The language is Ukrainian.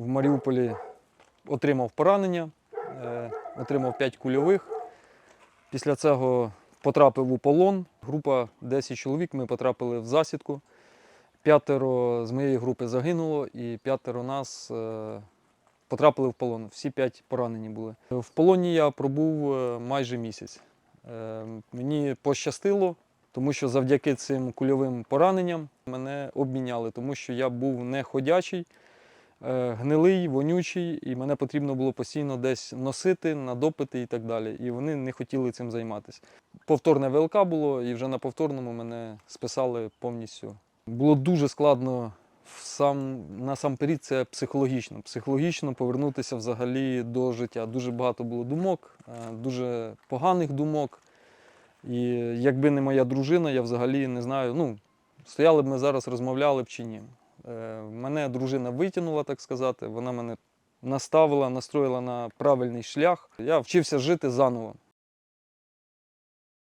в Маріуполі отримав поранення, е, отримав 5 кульових. Після цього потрапив у полон. Група 10 чоловік, ми потрапили в засідку. П'ятеро з моєї групи загинуло, і п'ятеро нас е, потрапили в полон. Всі п'ять поранені були. В полоні я пробув е, майже місяць. Мені пощастило, тому що завдяки цим кульовим пораненням мене обміняли, тому що я був не ходячий, гнилий, вонючий, і мене потрібно було постійно десь носити, на допити і так далі. І вони не хотіли цим займатися. Повторне ВЛК було, і вже на повторному мене списали повністю. Було дуже складно сам, насамперед це психологічно. Психологічно повернутися взагалі до життя. Дуже багато було думок, е, дуже поганих думок. І якби не моя дружина, я взагалі не знаю, ну, стояли б ми зараз, розмовляли б чи ні. Е, Мене дружина витягнула, так сказати, вона мене наставила, настроїла на правильний шлях. Я вчився жити заново.